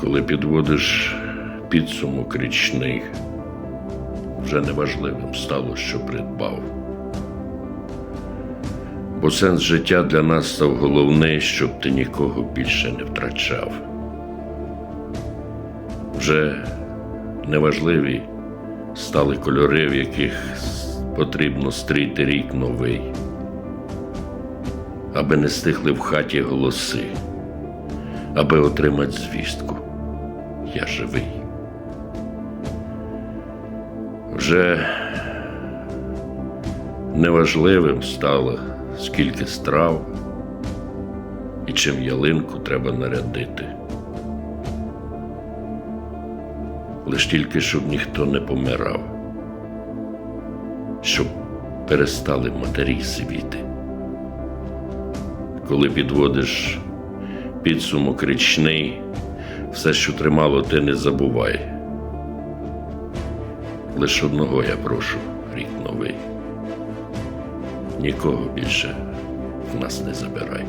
Коли підводиш підсумок річний, вже неважливим стало, що придбав. Бо сенс життя для нас став головний, щоб ти нікого більше не втрачав. Вже неважливі стали кольори, в яких потрібно стріти рік новий, аби не стихли в хаті голоси, аби отримати звістку. Я живий. Вже неважливим стало, скільки страв і чим ялинку треба нарядити. Лиш тільки щоб ніхто не помирав, щоб перестали матері сивіти. Коли підводиш підсумок річний, все, що тримало, ти не забувай. Лиш одного я прошу, рік новий. Нікого більше в нас не забирай.